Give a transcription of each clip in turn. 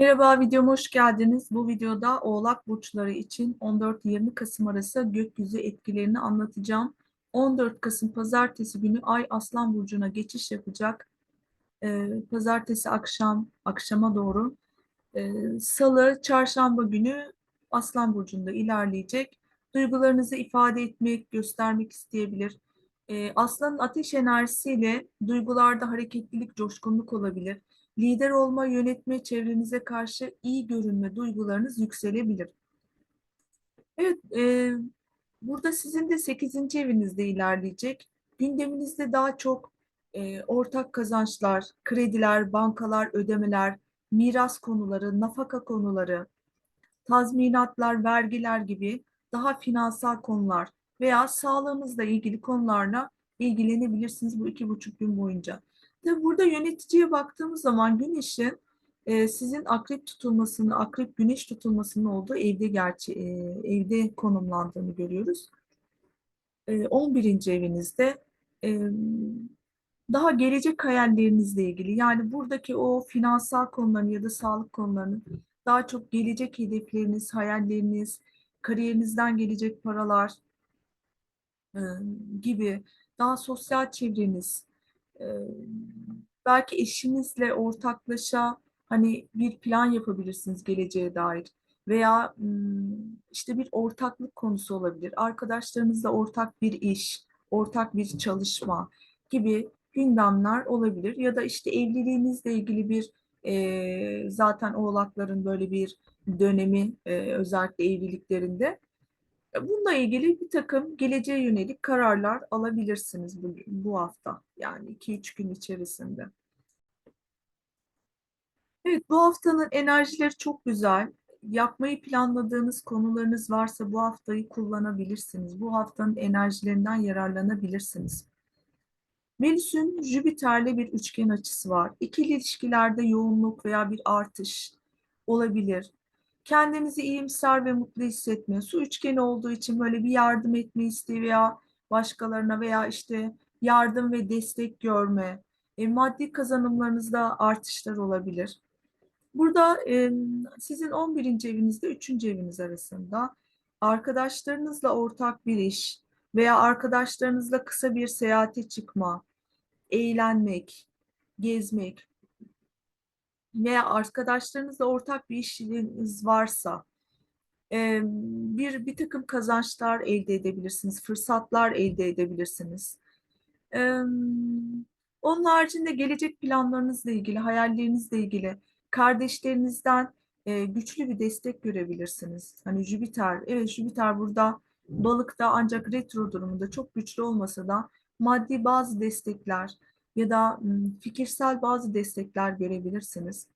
Merhaba, videoma hoş geldiniz. Bu videoda Oğlak burçları için 14-20 Kasım arası gökyüzü etkilerini anlatacağım. 14 Kasım Pazartesi günü Ay Aslan burcuna geçiş yapacak. Ee, Pazartesi akşam akşama doğru. Ee, Salı, Çarşamba günü Aslan burcunda ilerleyecek. Duygularınızı ifade etmek, göstermek isteyebilir. Ee, Aslanın ateş enerjisiyle duygularda hareketlilik, coşkunluk olabilir lider olma, yönetme, çevrenize karşı iyi görünme duygularınız yükselebilir. Evet, e, burada sizin de 8. evinizde ilerleyecek. Gündeminizde daha çok e, ortak kazançlar, krediler, bankalar, ödemeler, miras konuları, nafaka konuları, tazminatlar, vergiler gibi daha finansal konular veya sağlığınızla ilgili konularla ilgilenebilirsiniz bu iki buçuk gün boyunca. Tabii burada yöneticiye baktığımız zaman güneşin e, sizin akrep tutulmasını, akrep güneş tutulmasının olduğu evde gerçi e, evde konumlandığını görüyoruz. E, 11. evinizde e, daha gelecek hayallerinizle ilgili yani buradaki o finansal konuların ya da sağlık konularının daha çok gelecek hedefleriniz, hayalleriniz, kariyerinizden gelecek paralar e, gibi daha sosyal çevreniz, belki eşinizle ortaklaşa hani bir plan yapabilirsiniz geleceğe dair veya işte bir ortaklık konusu olabilir. Arkadaşlarınızla ortak bir iş, ortak bir çalışma gibi gündemler olabilir ya da işte evliliğinizle ilgili bir e, zaten oğlakların böyle bir dönemi e, özellikle evliliklerinde Bununla ilgili bir takım geleceğe yönelik kararlar alabilirsiniz bugün, bu hafta. Yani 2-3 gün içerisinde. Evet, bu haftanın enerjileri çok güzel. Yapmayı planladığınız konularınız varsa bu haftayı kullanabilirsiniz. Bu haftanın enerjilerinden yararlanabilirsiniz. Venüs'ün Jüpiter'le bir üçgen açısı var. İkili ilişkilerde yoğunluk veya bir artış olabilir. Kendinizi iyimser ve mutlu hissetme. Su üçgeni olduğu için böyle bir yardım etme isteği veya başkalarına veya işte yardım ve destek görme. E, maddi kazanımlarınızda artışlar olabilir. Burada e, sizin 11. evinizde 3. eviniz arasında arkadaşlarınızla ortak bir iş veya arkadaşlarınızla kısa bir seyahate çıkma, eğlenmek, gezmek veya arkadaşlarınızla ortak bir işiniz varsa bir bir takım kazançlar elde edebilirsiniz, fırsatlar elde edebilirsiniz. Onun haricinde gelecek planlarınızla ilgili, hayallerinizle ilgili kardeşlerinizden güçlü bir destek görebilirsiniz. Hani Jüpiter, evet Jüpiter burada balıkta ancak retro durumunda çok güçlü olmasa da maddi bazı destekler ya da fikirsel bazı destekler görebilirsiniz.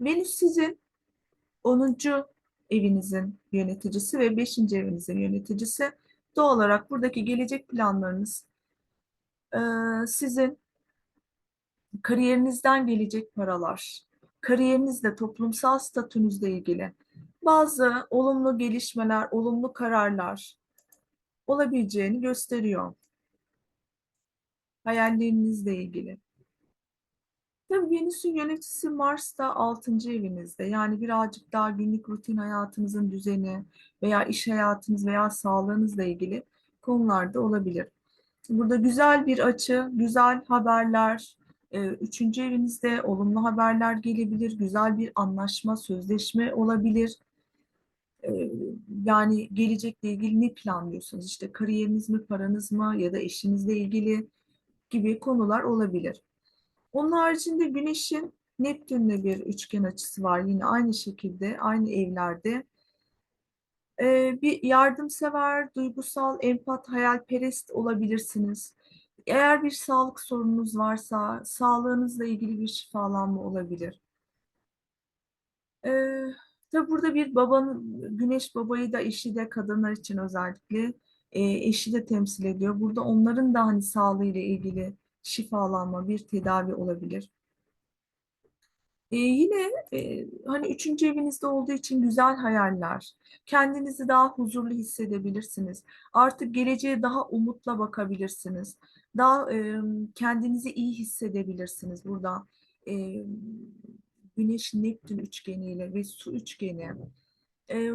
Venüs sizin 10. evinizin yöneticisi ve 5. evinizin yöneticisi. Doğal olarak buradaki gelecek planlarınız sizin kariyerinizden gelecek paralar, kariyerinizle, toplumsal statünüzle ilgili bazı olumlu gelişmeler, olumlu kararlar olabileceğini gösteriyor. Hayallerinizle ilgili. Tabii Venüs'ün yöneticisi Mars da 6. evinizde. Yani birazcık daha günlük rutin hayatınızın düzeni veya iş hayatınız veya sağlığınızla ilgili konularda olabilir. Burada güzel bir açı, güzel haberler, e, üçüncü evinizde olumlu haberler gelebilir, güzel bir anlaşma, sözleşme olabilir. E, yani gelecekle ilgili ne planlıyorsunuz? İşte kariyeriniz mi, paranız mı ya da eşinizle ilgili gibi konular olabilir. Onun haricinde Güneş'in Neptün'le bir üçgen açısı var yine aynı şekilde, aynı evlerde. Ee, bir yardımsever, duygusal, empat, hayalperest olabilirsiniz. Eğer bir sağlık sorununuz varsa sağlığınızla ilgili bir şifalanma olabilir. Ee, tabi burada bir babanın, güneş babayı da eşi de kadınlar için özellikle e, eşi de temsil ediyor. Burada onların da hani sağlığıyla ilgili şifalanma, bir tedavi olabilir. Ee, yine e, hani üçüncü evinizde olduğu için güzel hayaller, kendinizi daha huzurlu hissedebilirsiniz. Artık geleceğe daha umutla bakabilirsiniz. Daha e, kendinizi iyi hissedebilirsiniz burada. E, Güneş Neptün üçgeniyle ve su üçgeni. E,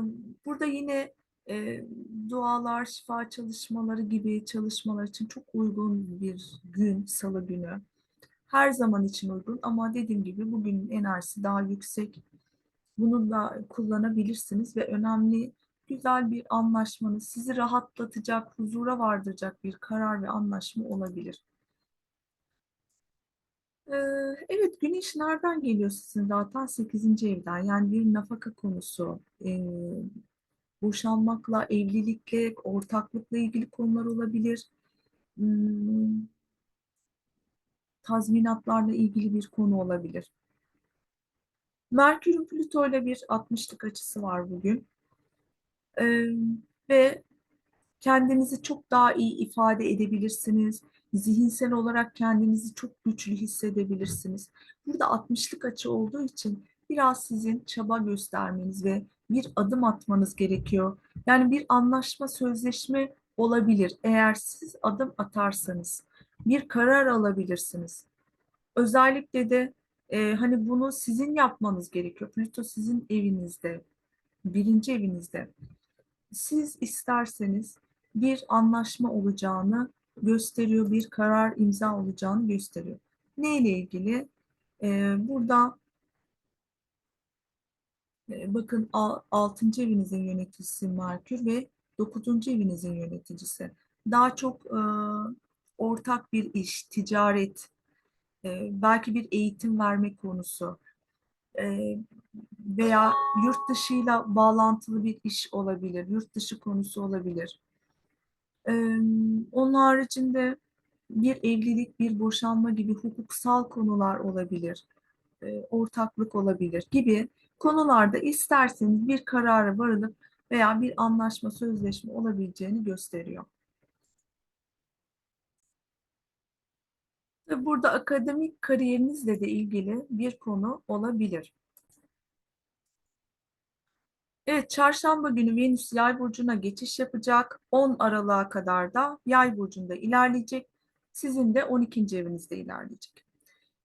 burada yine e, dualar, şifa çalışmaları gibi çalışmalar için çok uygun bir gün, salı günü. Her zaman için uygun ama dediğim gibi bugünün enerjisi daha yüksek. Bunu da kullanabilirsiniz ve önemli güzel bir anlaşmanız, sizi rahatlatacak, huzura vardıracak bir karar ve anlaşma olabilir. Evet, güneş nereden geliyor sizin zaten 8. evden yani bir nafaka konusu, boşanmakla, evlilikle, ortaklıkla ilgili konular olabilir. Hmm, tazminatlarla ilgili bir konu olabilir. Merkür'ün Plüto ile bir 60'lık açısı var bugün. Ee, ve kendinizi çok daha iyi ifade edebilirsiniz. Zihinsel olarak kendinizi çok güçlü hissedebilirsiniz. Burada 60'lık açı olduğu için biraz sizin çaba göstermeniz ve bir adım atmanız gerekiyor. Yani bir anlaşma, sözleşme olabilir. Eğer siz adım atarsanız bir karar alabilirsiniz. Özellikle de e, hani bunu sizin yapmanız gerekiyor. Plüto sizin evinizde, birinci evinizde. Siz isterseniz bir anlaşma olacağını gösteriyor, bir karar imza olacağını gösteriyor. Ne ile ilgili? Ee, burada e, bakın 6. evinizin yöneticisi Merkür ve 9. evinizin yöneticisi. Daha çok e, ortak bir iş, ticaret, e, belki bir eğitim verme konusu e, veya yurt dışıyla bağlantılı bir iş olabilir, yurt dışı konusu olabilir. E, onun haricinde bir evlilik, bir boşanma gibi hukuksal konular olabilir, e, ortaklık olabilir gibi konularda isterseniz bir karara varılıp veya bir anlaşma, sözleşme olabileceğini gösteriyor. Burada akademik kariyerinizle de ilgili bir konu olabilir. Evet, çarşamba günü Venüs Yay burcuna geçiş yapacak. 10 Aralık'a kadar da Yay burcunda ilerleyecek. Sizin de 12. evinizde ilerleyecek.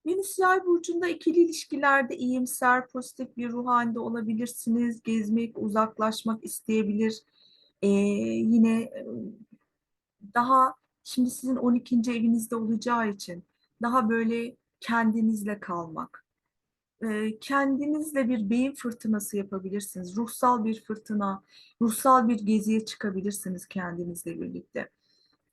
Venüs Yay burcunda ikili ilişkilerde iyimser, pozitif bir ruh halinde olabilirsiniz. Gezmek, uzaklaşmak isteyebilir. Ee, yine daha şimdi sizin 12. evinizde olacağı için daha böyle kendinizle kalmak, kendinizle bir beyin fırtınası yapabilirsiniz. Ruhsal bir fırtına, ruhsal bir geziye çıkabilirsiniz kendinizle birlikte.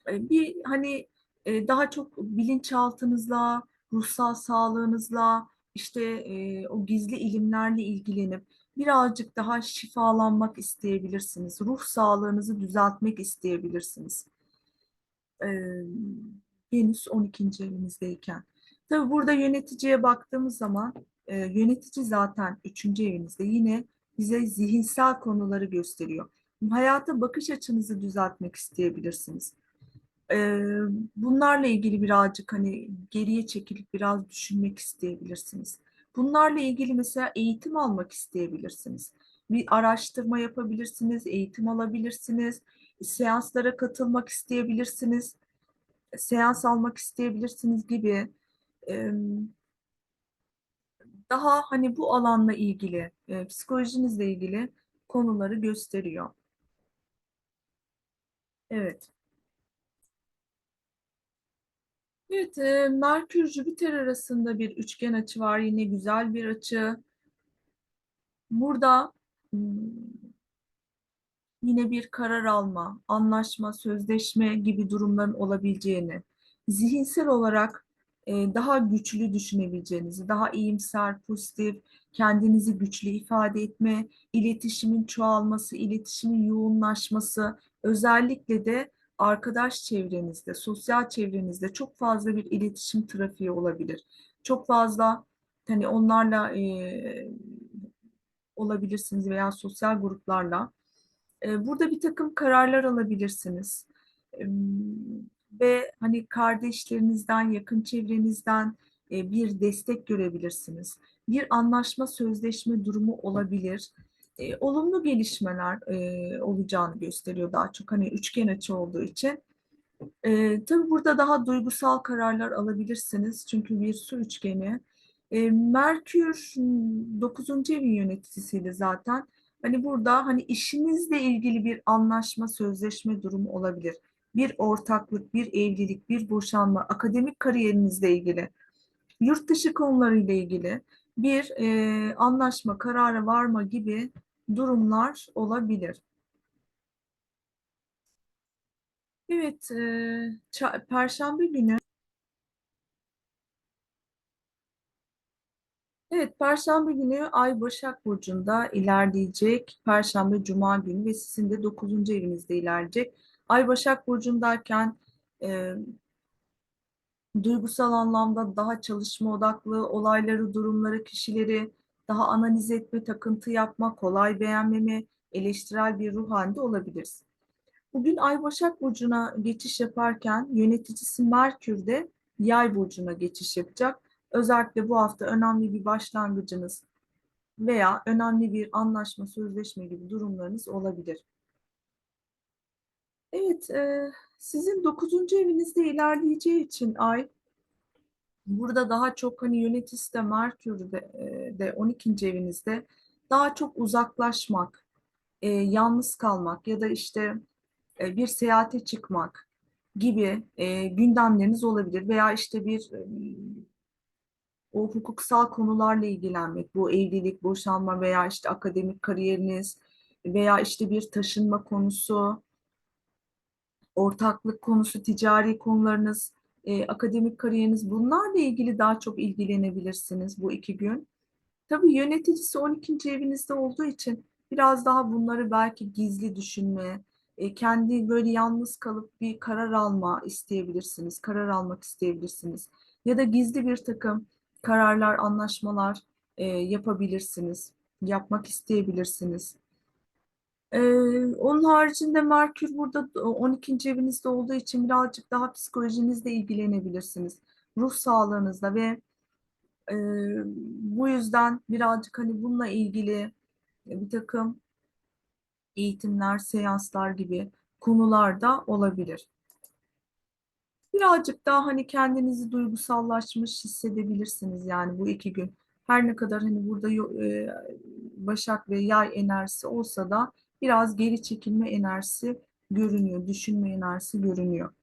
Bir hani daha çok bilinçaltınızla, ruhsal sağlığınızla, işte o gizli ilimlerle ilgilenip birazcık daha şifalanmak isteyebilirsiniz. Ruh sağlığınızı düzeltmek isteyebilirsiniz. Venüs 12. evinizdeyken. Tabi burada yöneticiye baktığımız zaman e, yönetici zaten 3. evinizde yine bize zihinsel konuları gösteriyor. Hayata bakış açınızı düzeltmek isteyebilirsiniz. Bunlarla ilgili birazcık hani geriye çekilip biraz düşünmek isteyebilirsiniz. Bunlarla ilgili mesela eğitim almak isteyebilirsiniz. Bir araştırma yapabilirsiniz, eğitim alabilirsiniz, seanslara katılmak isteyebilirsiniz, seans almak isteyebilirsiniz gibi daha hani bu alanla ilgili, e, psikolojinizle ilgili konuları gösteriyor. Evet. Evet, e, Merkür Jüpiter arasında bir üçgen açı var. Yine güzel bir açı. Burada hmm, yine bir karar alma, anlaşma, sözleşme gibi durumların olabileceğini, zihinsel olarak e, daha güçlü düşünebileceğinizi, daha iyimser, pozitif, kendinizi güçlü ifade etme, iletişimin çoğalması, iletişimin yoğunlaşması, özellikle de arkadaş çevrenizde, sosyal çevrenizde çok fazla bir iletişim trafiği olabilir. Çok fazla hani onlarla e, olabilirsiniz veya sosyal gruplarla. E, burada bir takım kararlar alabilirsiniz. E, ve hani kardeşlerinizden, yakın çevrenizden e, bir destek görebilirsiniz. Bir anlaşma, sözleşme durumu olabilir. E, olumlu gelişmeler e, olacağını gösteriyor daha çok hani üçgen açı olduğu için. E, tabii burada daha duygusal kararlar alabilirsiniz. Çünkü bir su üçgeni E, Merkür 9. evin yöneticisiydi zaten. Hani burada hani işinizle ilgili bir anlaşma, sözleşme durumu olabilir. Bir ortaklık, bir evlilik, bir boşanma, akademik kariyerinizle ilgili, yurt dışı konularıyla ilgili bir e, anlaşma, karara varma gibi durumlar olabilir. Evet, e, Perşembe günü Evet, Perşembe günü Ay Başak Burcu'nda ilerleyecek. Perşembe, Cuma günü ve sizin de 9. evinizde ilerleyecek. Ay Başak Burcu'ndayken e, duygusal anlamda daha çalışma odaklı olayları, durumları, kişileri daha analiz etme, takıntı yapma, kolay beğenmeme, eleştirel bir ruh halinde olabiliriz. Bugün Ay Başak Burcu'na geçiş yaparken yöneticisi Merkür de Yay Burcu'na geçiş yapacak. Özellikle bu hafta önemli bir başlangıcınız veya önemli bir anlaşma, sözleşme gibi durumlarınız olabilir. Evet, e, sizin 9. evinizde ilerleyeceği için Ay, burada daha çok hani yöneticisi de de, e, de 12. evinizde daha çok uzaklaşmak, e, yalnız kalmak ya da işte e, bir seyahate çıkmak gibi e, gündemleriniz olabilir veya işte bir e, o hukuksal konularla ilgilenmek, bu evlilik, boşanma veya işte akademik kariyeriniz veya işte bir taşınma konusu, ortaklık konusu, ticari konularınız, e, akademik kariyeriniz bunlarla ilgili daha çok ilgilenebilirsiniz bu iki gün. Tabii yöneticisi 12. evinizde olduğu için biraz daha bunları belki gizli düşünme, e, kendi böyle yalnız kalıp bir karar alma isteyebilirsiniz, karar almak isteyebilirsiniz. Ya da gizli bir takım kararlar, anlaşmalar e, yapabilirsiniz, yapmak isteyebilirsiniz. E, onun haricinde Merkür burada 12. evinizde olduğu için birazcık daha psikolojinizle ilgilenebilirsiniz. Ruh sağlığınızla ve e, bu yüzden birazcık hani bununla ilgili bir takım eğitimler, seanslar gibi konularda olabilir. Birazcık daha hani kendinizi duygusallaşmış hissedebilirsiniz yani bu iki gün. Her ne kadar hani burada e, Başak ve Yay enerjisi olsa da biraz geri çekilme enerjisi görünüyor, düşünme enerjisi görünüyor.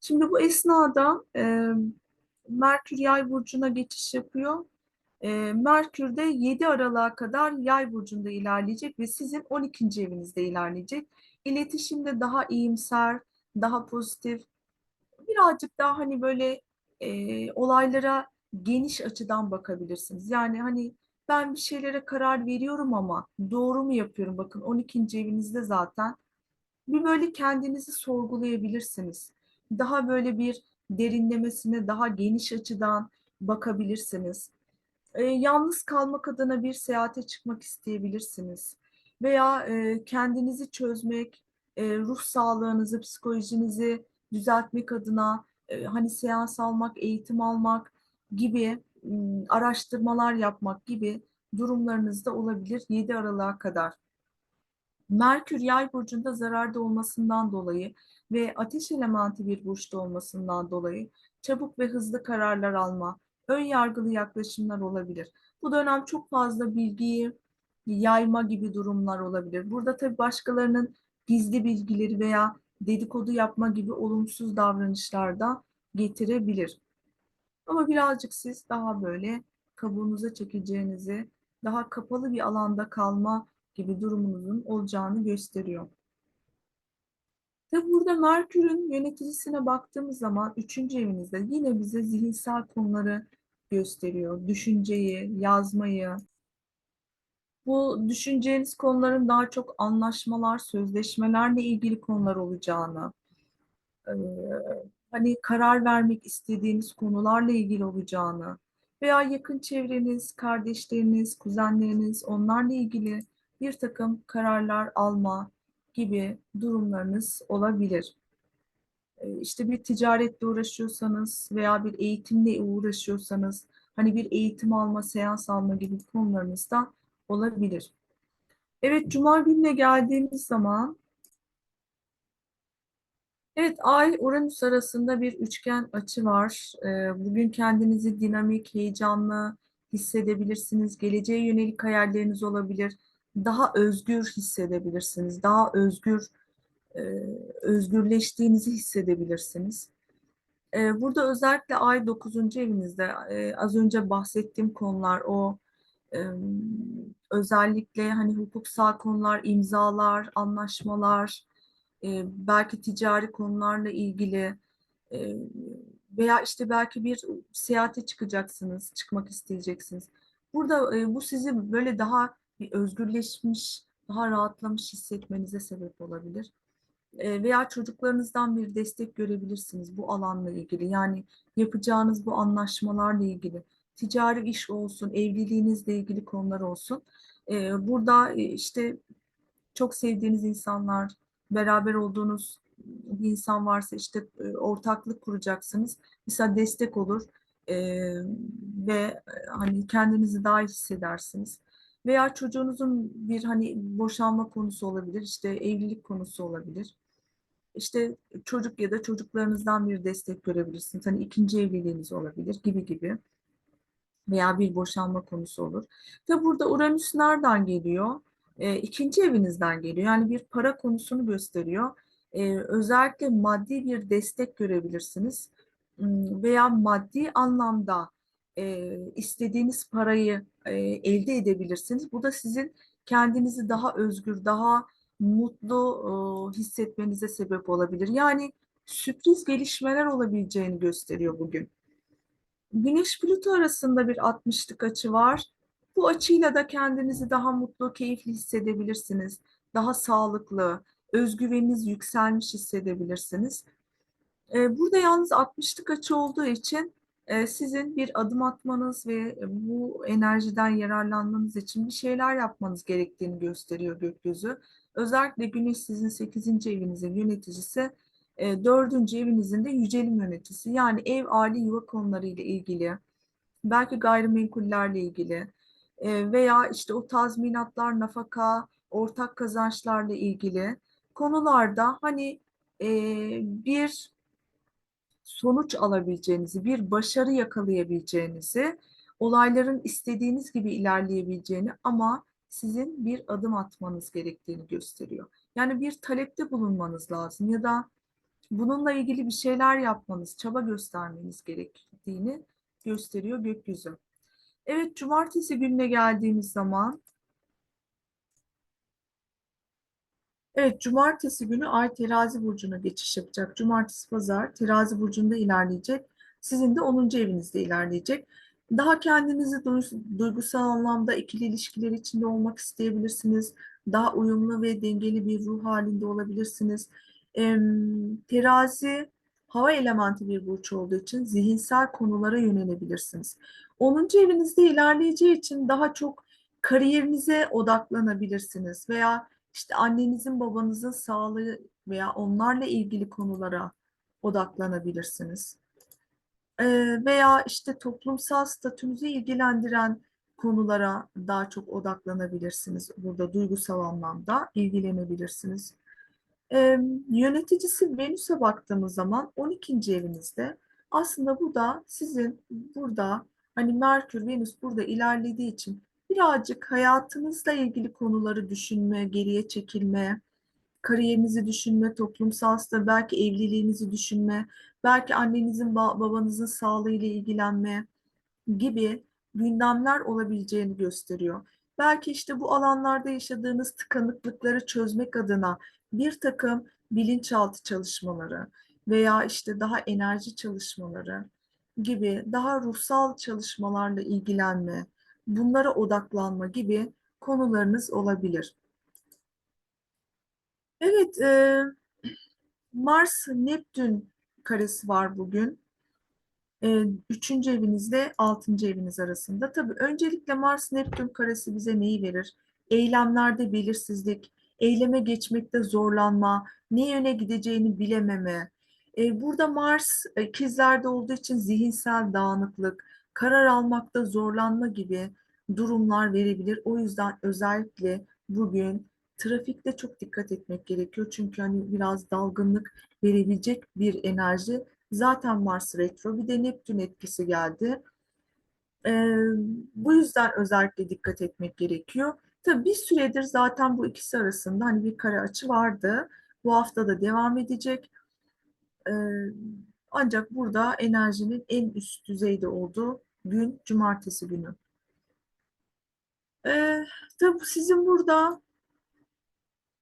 Şimdi bu esnada e, Merkür Yay burcuna geçiş yapıyor. E, Merkür de 7 Aralık'a kadar Yay burcunda ilerleyecek ve sizin 12. evinizde ilerleyecek. İletişimde daha iyimser, daha pozitif, birazcık daha hani böyle e, olaylara geniş açıdan bakabilirsiniz. Yani hani ben bir şeylere karar veriyorum ama doğru mu yapıyorum? Bakın 12. evinizde zaten bir böyle kendinizi sorgulayabilirsiniz. Daha böyle bir derinlemesine, daha geniş açıdan bakabilirsiniz. E, yalnız kalmak adına bir seyahate çıkmak isteyebilirsiniz. Veya e, kendinizi çözmek, e, ruh sağlığınızı, psikolojinizi düzeltmek adına e, hani seans almak, eğitim almak gibi araştırmalar yapmak gibi durumlarınız da olabilir 7 Aralık'a kadar. Merkür yay burcunda zararda olmasından dolayı ve ateş elementi bir burçta olmasından dolayı çabuk ve hızlı kararlar alma, ön yargılı yaklaşımlar olabilir. Bu dönem çok fazla bilgiyi yayma gibi durumlar olabilir. Burada tabii başkalarının gizli bilgileri veya dedikodu yapma gibi olumsuz davranışlar da getirebilir. Ama birazcık siz daha böyle kabuğunuza çekeceğinizi, daha kapalı bir alanda kalma gibi durumunuzun olacağını gösteriyor. Tabi burada Merkür'ün yöneticisine baktığımız zaman üçüncü evinizde yine bize zihinsel konuları gösteriyor. Düşünceyi, yazmayı. Bu düşüneceğiniz konuların daha çok anlaşmalar, sözleşmelerle ilgili konular olacağını, hani karar vermek istediğiniz konularla ilgili olacağını veya yakın çevreniz, kardeşleriniz, kuzenleriniz onlarla ilgili bir takım kararlar alma gibi durumlarınız olabilir. İşte bir ticaretle uğraşıyorsanız veya bir eğitimle uğraşıyorsanız hani bir eğitim alma, seans alma gibi konularınız da olabilir. Evet, Cuma gününe geldiğimiz zaman Evet, Ay Uranüs arasında bir üçgen açı var. Bugün kendinizi dinamik, heyecanlı, hissedebilirsiniz. Geleceğe yönelik hayalleriniz olabilir. Daha özgür hissedebilirsiniz. Daha özgür e, özgürleştiğinizi hissedebilirsiniz. E, burada özellikle ay 9. evinizde e, az önce bahsettiğim konular o özellikle hani hukuksal konular, imzalar, anlaşmalar, e, belki ticari konularla ilgili e, veya işte belki bir seyahate çıkacaksınız, çıkmak isteyeceksiniz. Burada e, bu sizi böyle daha özgürleşmiş, daha rahatlamış hissetmenize sebep olabilir. Veya çocuklarınızdan bir destek görebilirsiniz bu alanla ilgili. Yani yapacağınız bu anlaşmalarla ilgili. Ticari iş olsun, evliliğinizle ilgili konular olsun. Burada işte çok sevdiğiniz insanlar, beraber olduğunuz bir insan varsa işte e, ortaklık kuracaksınız. Mesela destek olur e, ve e, hani kendinizi daha iyi hissedersiniz. Veya çocuğunuzun bir hani boşanma konusu olabilir, işte evlilik konusu olabilir. İşte çocuk ya da çocuklarınızdan bir destek görebilirsiniz. Hani ikinci evliliğiniz olabilir gibi gibi veya bir boşanma konusu olur. Ve burada Uranüs nereden geliyor? E, ikinci evinizden geliyor. Yani bir para konusunu gösteriyor. E, özellikle maddi bir destek görebilirsiniz. Veya maddi anlamda e, istediğiniz parayı e, elde edebilirsiniz. Bu da sizin kendinizi daha özgür, daha mutlu e, hissetmenize sebep olabilir. Yani sürpriz gelişmeler olabileceğini gösteriyor bugün. Güneş Plüto arasında bir 60'lık açı var. Bu açıyla da kendinizi daha mutlu, keyifli hissedebilirsiniz. Daha sağlıklı, özgüveniniz yükselmiş hissedebilirsiniz. Ee, Burada yalnız 60'lık açı olduğu için e, sizin bir adım atmanız ve bu enerjiden yararlanmanız için bir şeyler yapmanız gerektiğini gösteriyor gökyüzü. Özellikle Güneş sizin 8. evinizin yöneticisi, e, 4. evinizin de yücelim yöneticisi. Yani ev, aile, yuva konuları ile ilgili, belki gayrimenkullerle ilgili e, veya işte o tazminatlar, nafaka, ortak kazançlarla ilgili konularda hani e, bir sonuç alabileceğinizi, bir başarı yakalayabileceğinizi, olayların istediğiniz gibi ilerleyebileceğini ama sizin bir adım atmanız gerektiğini gösteriyor. Yani bir talepte bulunmanız lazım ya da bununla ilgili bir şeyler yapmanız, çaba göstermeniz gerektiğini gösteriyor gökyüzü. Evet, cumartesi gününe geldiğimiz zaman Evet, cumartesi günü Ay Terazi burcuna geçiş yapacak. Cumartesi, pazar Terazi burcunda ilerleyecek. Sizin de 10. evinizde ilerleyecek. Daha kendinizi duy- duygusal anlamda ikili ilişkiler içinde olmak isteyebilirsiniz. Daha uyumlu ve dengeli bir ruh halinde olabilirsiniz. Em, terazi hava elementi bir burç olduğu için zihinsel konulara yönelebilirsiniz. 10. evinizde ilerleyeceği için daha çok kariyerinize odaklanabilirsiniz veya işte annenizin babanızın sağlığı veya onlarla ilgili konulara odaklanabilirsiniz. Ee, veya işte toplumsal statünüzü ilgilendiren konulara daha çok odaklanabilirsiniz. Burada duygusal anlamda ilgilenebilirsiniz. Ee, yöneticisi Venüs'e baktığımız zaman 12. evinizde aslında bu da sizin burada hani Merkür, Venüs burada ilerlediği için birazcık hayatınızla ilgili konuları düşünme, geriye çekilme, kariyerinizi düşünme, toplumsal statü, belki evliliğinizi düşünme, belki annenizin, ba- babanızın sağlığıyla ilgilenme gibi gündemler olabileceğini gösteriyor. Belki işte bu alanlarda yaşadığınız tıkanıklıkları çözmek adına bir takım bilinçaltı çalışmaları veya işte daha enerji çalışmaları gibi daha ruhsal çalışmalarla ilgilenme, bunlara odaklanma gibi konularınız olabilir. Evet, e, Mars-Neptün karesi var bugün. E, üçüncü evinizle altıncı eviniz arasında. Tabii öncelikle Mars-Neptün karesi bize neyi verir? Eylemlerde belirsizlik, eyleme geçmekte zorlanma, ne yöne gideceğini bilememe. E, burada Mars e, ikizlerde olduğu için zihinsel dağınıklık, karar almakta zorlanma gibi durumlar verebilir. O yüzden özellikle bugün trafikte çok dikkat etmek gerekiyor. Çünkü hani biraz dalgınlık verebilecek bir enerji Zaten Mars retro bir de Neptün etkisi geldi. Ee, bu yüzden özellikle dikkat etmek gerekiyor. Tabii bir süredir zaten bu ikisi arasında hani bir kare açı vardı. Bu hafta da devam edecek. Ancak burada enerjinin en üst düzeyde olduğu gün cumartesi günü. Ee, tabii sizin burada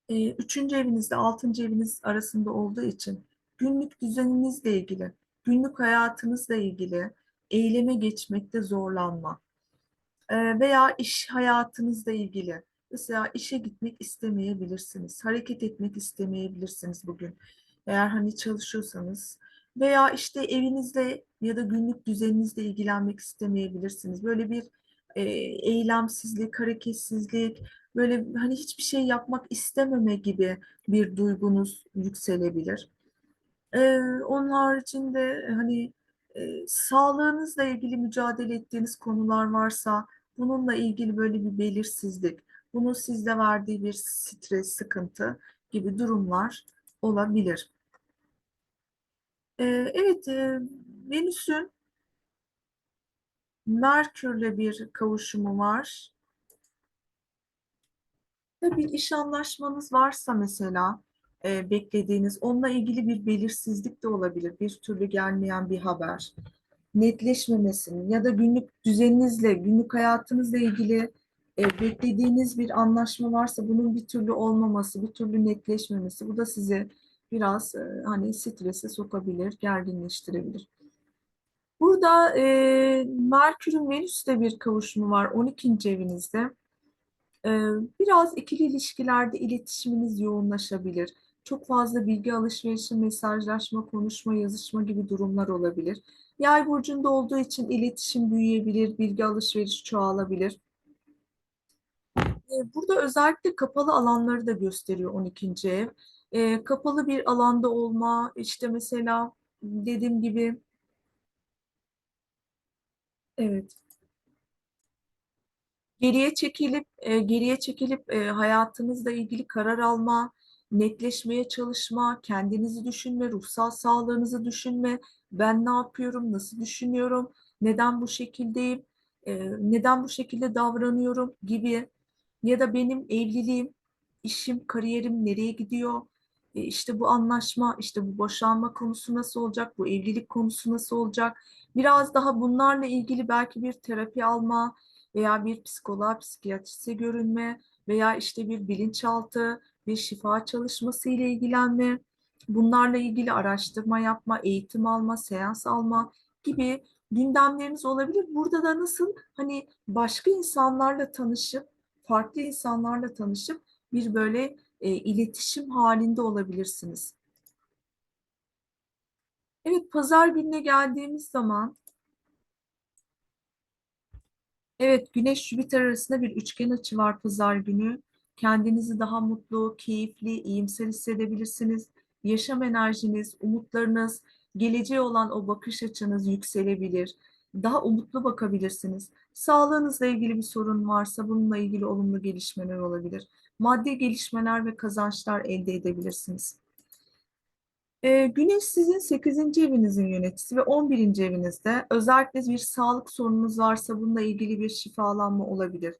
e, üçüncü evinizde altıncı eviniz arasında olduğu için günlük düzeninizle ilgili, günlük hayatınızla ilgili eyleme geçmekte zorlanma e, veya iş hayatınızla ilgili mesela işe gitmek istemeyebilirsiniz, hareket etmek istemeyebilirsiniz bugün eğer hani çalışıyorsanız veya işte evinizle ya da günlük düzeninizle ilgilenmek istemeyebilirsiniz. Böyle bir e, eylemsizlik, hareketsizlik, böyle hani hiçbir şey yapmak istememe gibi bir duygunuz yükselebilir. Ee, onun haricinde hani e, sağlığınızla ilgili mücadele ettiğiniz konular varsa bununla ilgili böyle bir belirsizlik, bunun sizde verdiği bir stres, sıkıntı gibi durumlar olabilir. Ee, evet, e, Venüs'ün Merkür'le bir kavuşumu var. Tabii iş anlaşmanız varsa mesela e, beklediğiniz onunla ilgili bir belirsizlik de olabilir. Bir türlü gelmeyen bir haber. Netleşmemesinin ya da günlük düzeninizle, günlük hayatınızla ilgili e, beklediğiniz bir anlaşma varsa bunun bir türlü olmaması, bir türlü netleşmemesi. Bu da sizi biraz e, hani strese sokabilir, gerginleştirebilir. Burada e, Merkür'ün Venüs'le bir kavuşumu var 12. evinizde. Ee, Biraz ikili ilişkilerde iletişiminiz yoğunlaşabilir. Çok fazla bilgi alışverişi, mesajlaşma, konuşma, yazışma gibi durumlar olabilir. Yay burcunda olduğu için iletişim büyüyebilir, bilgi alışverişi çoğalabilir. Ee, Burada özellikle kapalı alanları da gösteriyor 12. ev. Ee, Kapalı bir alanda olma, işte mesela dediğim gibi, evet. Geriye çekilip e, geriye çekilip e, hayatınızla ilgili karar alma, netleşmeye çalışma, kendinizi düşünme, ruhsal sağlığınızı düşünme. Ben ne yapıyorum, nasıl düşünüyorum, neden bu şekildeyim, e, neden bu şekilde davranıyorum gibi ya da benim evliliğim, işim, kariyerim nereye gidiyor? E, işte bu anlaşma, işte bu boşanma konusu nasıl olacak, bu evlilik konusu nasıl olacak? Biraz daha bunlarla ilgili belki bir terapi alma veya bir psikoloğa, psikiyatriste görünme veya işte bir bilinçaltı, bir şifa çalışması ile ilgilenme, bunlarla ilgili araştırma yapma, eğitim alma, seans alma gibi gündemleriniz olabilir. Burada da nasıl hani başka insanlarla tanışıp, farklı insanlarla tanışıp bir böyle e, iletişim halinde olabilirsiniz. Evet, pazar gününe geldiğimiz zaman Evet, Güneş Jüpiter arasında bir üçgen açı var pazar günü. Kendinizi daha mutlu, keyifli, iyimser hissedebilirsiniz. Yaşam enerjiniz, umutlarınız, geleceğe olan o bakış açınız yükselebilir. Daha umutlu bakabilirsiniz. Sağlığınızla ilgili bir sorun varsa bununla ilgili olumlu gelişmeler olabilir. Maddi gelişmeler ve kazançlar elde edebilirsiniz. Ee, Güneş sizin 8. evinizin yöneticisi ve 11. evinizde özellikle bir sağlık sorununuz varsa bununla ilgili bir şifalanma olabilir.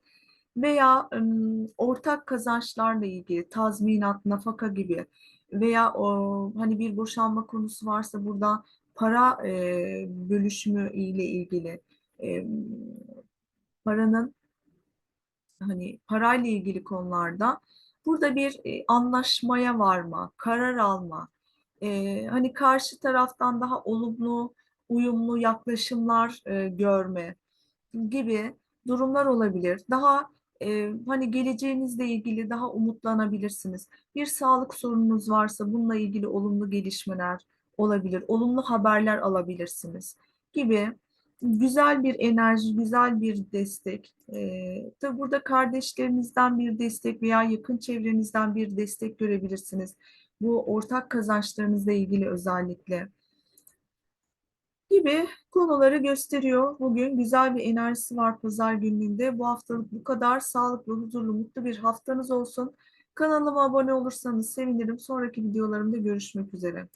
Veya ım, ortak kazançlarla ilgili tazminat, nafaka gibi veya o hani bir boşanma konusu varsa burada para e, bölüşümü ile ilgili e, paranın hani parayla ilgili konularda burada bir e, anlaşmaya varma, karar alma, e, hani karşı taraftan daha olumlu, uyumlu yaklaşımlar e, görme gibi durumlar olabilir. Daha hani geleceğinizle ilgili daha umutlanabilirsiniz. Bir sağlık sorununuz varsa bununla ilgili olumlu gelişmeler olabilir, olumlu haberler alabilirsiniz gibi güzel bir enerji, güzel bir destek. E, tabi burada kardeşlerinizden bir destek veya yakın çevrenizden bir destek görebilirsiniz. Bu ortak kazançlarınızla ilgili özellikle gibi konuları gösteriyor. Bugün güzel bir enerjisi var pazar gününde. Bu haftalık bu kadar sağlıklı, huzurlu, mutlu bir haftanız olsun. Kanalıma abone olursanız sevinirim. Sonraki videolarımda görüşmek üzere.